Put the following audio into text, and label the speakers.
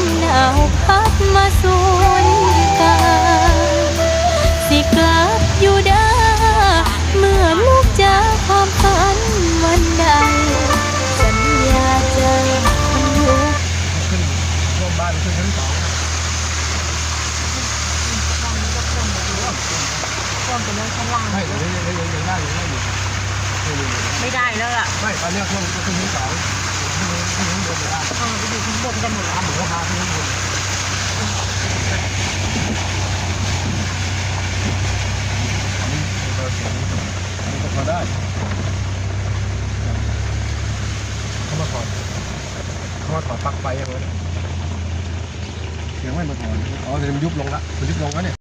Speaker 1: มหนาวพัดมาสวนกาสิกลับอยู่ด้เมื่อลูกจากความฝันวันใดสัญญาใจมันอยู่
Speaker 2: ขึ้นร่วมบ้านขึ้นชั้นสอง
Speaker 3: ท่วมไปเลยข้างล่าง
Speaker 2: ไม่ยังยังยังยังได้ยังได้อยู่
Speaker 3: ไม่ได้แล้วล่ะ
Speaker 2: ไม่ตอนนี้ท่วมขึ้นชั้นสอง
Speaker 3: กันหมดแล้ว
Speaker 2: หมูพาขึ้นข้างบนนี่ก็พอได้เข้ามาถอนเข้ามาถอนปักไฟยังไงเสียงไม่มาถอนอ๋อเดี๋ยวมันยุบลงละมันยุบลงแล้วเนี่ย